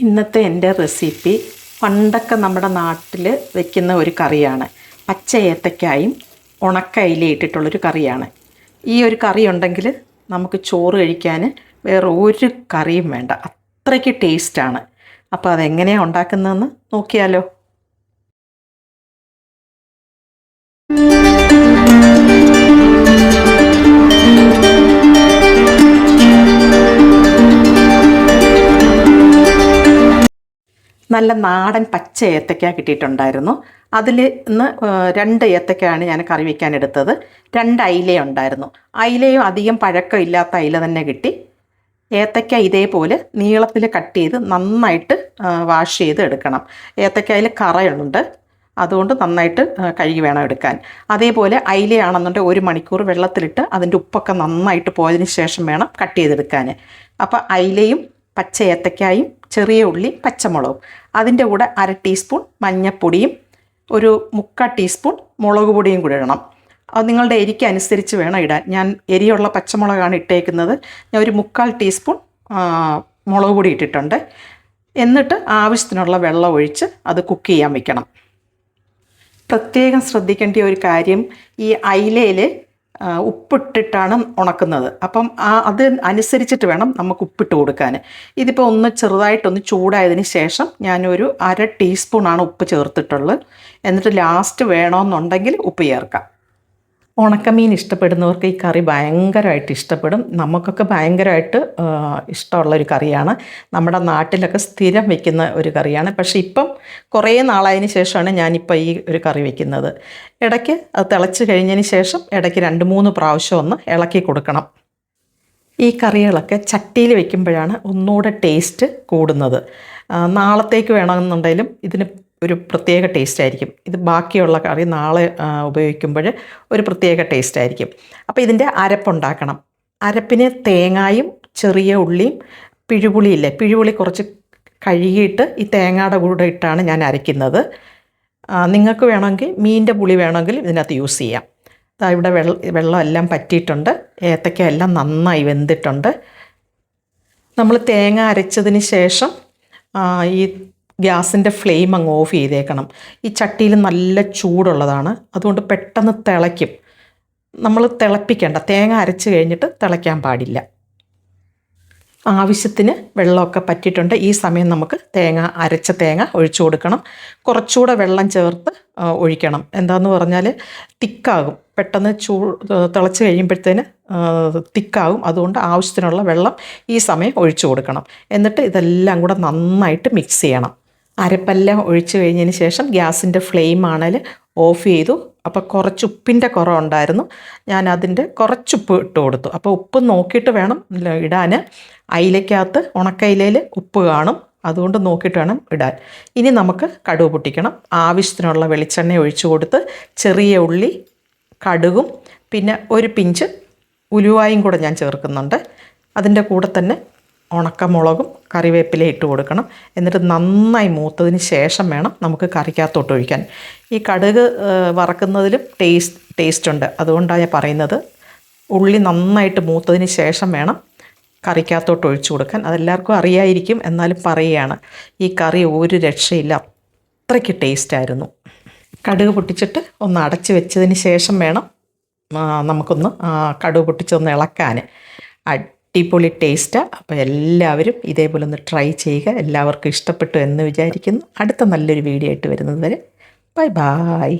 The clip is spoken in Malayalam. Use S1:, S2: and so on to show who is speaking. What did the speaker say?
S1: ഇന്നത്തെ എന്റെ റെസിപ്പി പണ്ടൊക്കെ നമ്മുടെ നാട്ടിൽ വെക്കുന്ന ഒരു കറിയാണ്. പച്ച ഏത്തക്കായും ഉണക്കയില ഇട്ടിട്ടുള്ളൊരു കറിയാണ്. ഈ ഒരു കറി ഉണ്ടെങ്കിൽ നമുക്ക് ചോറ് കഴിക്കാൻ വേറെ ഒരു കറിയും വേണ്ട. അത്രയ്ക്ക് ടേസ്റ്റാണ് അപ്പോൾ അതെങ്ങനെയാണ് ഉണ്ടാക്കുന്നതെന്ന് നോക്കിയാലോ. നല്ല നാടൻ പച്ച ഏത്തക്ക കിട്ടിയിട്ടുണ്ടായിരുന്നു. അതിൽ നിന്ന് രണ്ട് ഏത്തക്കയാണ് ഞാൻ കറി വയ്ക്കാൻ എടുത്തത്. രണ്ട് അയില ഉണ്ടായിരുന്നു. അയിലയും അധികം പഴക്കം ഇല്ലാത്ത അയില തന്നെ കിട്ടി. ഏത്തക്ക ഇതേപോലെ നീളത്തിൽ കട്ട് ചെയ്ത് നന്നായിട്ട് വാഷ് ചെയ്ത് എടുക്കണം. ഏത്തക്കയിൽ കറയുണ്ട്. അതുകൊണ്ട് നന്നായിട്ട് കഴുകി വേണം എടുക്കാൻ. അതേപോലെ അയിലയാണെന്നുണ്ടെങ്കിൽ ഒരു മണിക്കൂർ വെള്ളത്തിലിട്ട് അതിന്റെ ഉപ്പൊക്കെ നന്നായിട്ട് പോയതിന് ശേഷം വേണം കട്ട് ചെയ്തെടുക്കാൻ. അപ്പോൾ അയിലയും പച്ച ഏത്തക്കായും ചെറിയ ഉള്ളി പച്ചമുളകും. അതിന്റെ കൂടെ അര ടീസ്പൂൺ മഞ്ഞൾപ്പൊടിയും ഒരു മുക്കാൽ ടീസ്പൂൺ മുളക് പൊടിയും കൂടി ഇടണം. അത് നിങ്ങളുടെ എരിക്ക് അനുസരിച്ച് വേണം ഇടാൻ. ഞാൻ എരിയുള്ള പച്ചമുളകാണ് ഇട്ടേക്കുന്നത്. ഞാൻ ഒരു മുക്കാൽ ടീസ്പൂൺ മുളക് പൊടി ഇട്ടിട്ടുണ്ട്. എന്നിട്ട് ആവശ്യത്തിനുള്ള വെള്ളം ഒഴിച്ച് അത് കുക്ക് ചെയ്യാൻ വെക്കണം. പ്രത്യേകം ശ്രദ്ധിക്കേണ്ട ഒരു കാര്യം ഈ അയിലയിൽ ഉപ്പിട്ടിട്ടാണ് ഉണക്കുന്നത്. അപ്പം ആ അത് അനുസരിച്ചിട്ട് വേണം നമുക്ക് ഉപ്പിട്ട് കൊടുക്കാൻ. ഇതിപ്പോൾ ഒന്ന് ചെറുതായിട്ടൊന്ന് ചൂടായതിന് ശേഷം ഞാനൊരു അര ടീസ്പൂണാണ് ഉപ്പ് ചേർത്തിട്ടുള്ളത്. എന്നിട്ട് ലാസ്റ്റ് വേണമെന്നുണ്ടെങ്കിൽ ഉപ്പ് ചേർക്കാം. ഉണക്കമീൻ ഇഷ്ടപ്പെടുന്നവർക്ക് ഈ കറി ഭയങ്കരമായിട്ട് ഇഷ്ടപ്പെടും. നമുക്കൊക്കെ ഭയങ്കരമായിട്ട് ഇഷ്ടമുള്ള ഒരു കറിയാണ്. നമ്മുടെ നാട്ടിലൊക്കെ സ്ഥിരം വെക്കുന്ന ഒരു കറിയാണ്. പക്ഷേ ഇപ്പം കുറേ നാളായതിനു ശേഷമാണ് ഞാനിപ്പോൾ ഈ ഒരു കറി വെക്കുന്നത്. ഇടയ്ക്ക് അത് തിളച്ച് കഴിഞ്ഞതിന് ശേഷം ഇടയ്ക്ക് രണ്ട് മൂന്ന് പ്രാവശ്യം ഒന്ന് ഇളക്കി കൊടുക്കണം. ഈ കറികളൊക്കെ ചട്ടിയിൽ വെക്കുമ്പോഴാണ് ഒന്നുകൂടെ ടേസ്റ്റ് കൂടുന്നത്. നാളത്തേക്ക് വേണമെന്നുണ്ടെങ്കിലും ഇതിന് ഒരു പ്രത്യേക ടേസ്റ്റ് ആയിരിക്കും. ഇത് ബാക്കിയുള്ള കറി നാളെ ഉപയോഗിക്കുമ്പോൾ ഒരു പ്രത്യേക ടേസ്റ്റ് ആയിരിക്കും. അപ്പോൾ ഇതിന്റെ അരപ്പുണ്ടാക്കണം അരപ്പിന് തേങ്ങായും ചെറിയ ഉള്ളിയും പിഴുപുളിയില്ലേ പിഴുപുളി കുറച്ച് കഴുകിയിട്ട് ഈ തേങ്ങയുടെ കൂടെ ഇട്ടാണ് ഞാൻ അരയ്ക്കുന്നത്. നിങ്ങൾക്ക് വേണമെങ്കിൽ മീനിന്റെ പുളി വേണമെങ്കിൽ ഇതിനകത്ത് യൂസ് ചെയ്യാം. ഇവിടെ വെള്ള വെള്ളമെല്ലാം പറ്റിയിട്ടുണ്ട്. ഏത്തക്ക എല്ലാം നന്നായി വെന്തിട്ടുണ്ട്. നമ്മൾ തേങ്ങ അരച്ചതിന് ശേഷം ഈ ഗ്യാസിന്റെ ഫ്ലെയിം അങ്ങ് ഓഫ് ചെയ്തേക്കണം. ഈ ചട്ടിയിൽ നല്ല ചൂടുള്ളതാണ്. അതുകൊണ്ട് പെട്ടെന്ന് തിളയ്ക്കും. നമ്മൾ തിളപ്പിക്കേണ്ട. തേങ്ങ അരച്ച് കഴിഞ്ഞിട്ട് തിളയ്ക്കാൻ പാടില്ല. ആവശ്യത്തിന് വെള്ളമൊക്കെ പറ്റിയിട്ടുണ്ട്. ഈ സമയം നമുക്ക് തേങ്ങ അരച്ച തേങ്ങ ഒഴിച്ചു കൊടുക്കണം. കുറച്ചുകൂടെ വെള്ളം ചേർത്ത് ഒഴിക്കണം. എന്താന്ന് പറഞ്ഞാൽ തിക്കാകും. പെട്ടെന്ന് ചൂ തിളച്ച് കഴിയുമ്പോഴത്തേന് തിക്കാകും. അതുകൊണ്ട് ആവശ്യത്തിനുള്ള വെള്ളം ഈ സമയം ഒഴിച്ചു കൊടുക്കണം. എന്നിട്ട് ഇതെല്ലാം കൂടെ നന്നായിട്ട് മിക്സ് ചെയ്യണം. അരപ്പെല്ലാം ഒഴിച്ചു കഴിഞ്ഞതിന് ശേഷം ഗ്യാസിന്റെ ഫ്ലെയിം ആണേൽ ഓഫ് ചെയ്തു. അപ്പോൾ കുറച്ച് ഉപ്പിന്റെ കുറവുണ്ടായിരുന്നു ഞാൻ അതിന്റെ കുറച്ച് ഉപ്പ് ഇട്ട് കൊടുത്തു. അപ്പോൾ ഉപ്പ് നോക്കിയിട്ട് വേണം ഇടാൻ. അയിലക്കകത്ത് ഉണക്കയിലയിൽ ഉപ്പ് കാണും. അതുകൊണ്ട് നോക്കിയിട്ട് വേണം ഇടാൻ. ഇനി നമുക്ക് കടുവ് പൊട്ടിക്കണം. ആവശ്യത്തിനുള്ള വെളിച്ചെണ്ണ ഒഴിച്ചു കൊടുത്ത് ചെറിയ ഉള്ളി കടുകും പിന്നെ ഒരു പിഞ്ച് ഉലുവായും കൂടെ ഞാൻ ചേർക്കുന്നുണ്ട്. അതിന്റെ കൂടെ തന്നെ ഉണക്കമുളകും കറിവേപ്പില ഇട്ട് കൊടുക്കണം. എന്നിട്ട് നന്നായി മൂത്തതിന് ശേഷം വേണം നമുക്ക് കറിക്കകത്തോട്ട് ഒഴിക്കാൻ. ഈ കടുക് വറക്കുന്നതിലും ടേസ്റ്റ് ടേസ്റ്റ് ഉണ്ട്. അതുകൊണ്ടാണ് ഞാൻ പറയുന്നത്. ഉള്ളി നന്നായിട്ട് മൂത്തതിന് ശേഷം വേണം കറിക്കകത്തോട്ട് ഒഴിച്ചു കൊടുക്കാൻ. അതെല്ലാവർക്കും അറിയായിരിക്കും എന്നാലും പറയുകയാണ്. ഈ കറി ഒരു രക്ഷയില്ല. അത്രയ്ക്ക് ടേസ്റ്റായിരുന്നു കടുക് പൊട്ടിച്ചിട്ട് ഒന്ന് അടച്ച് വെച്ചതിന് ശേഷം വേണം നമുക്കൊന്ന് കടുക് പൊട്ടിച്ചൊന്ന് ഇളക്കാൻ അടിപൊളി ടേസ്റ്റാണ് അപ്പോൾ എല്ലാവരും ഇതേപോലെ ഒന്ന് ട്രൈ ചെയ്യുക. എല്ലാവർക്കും ഇഷ്ടപ്പെട്ടു എന്ന് വിചാരിക്കുന്നു. അടുത്ത നല്ലൊരു വീഡിയോ ആയിട്ട് വരുന്നത് വരെ. Bye bye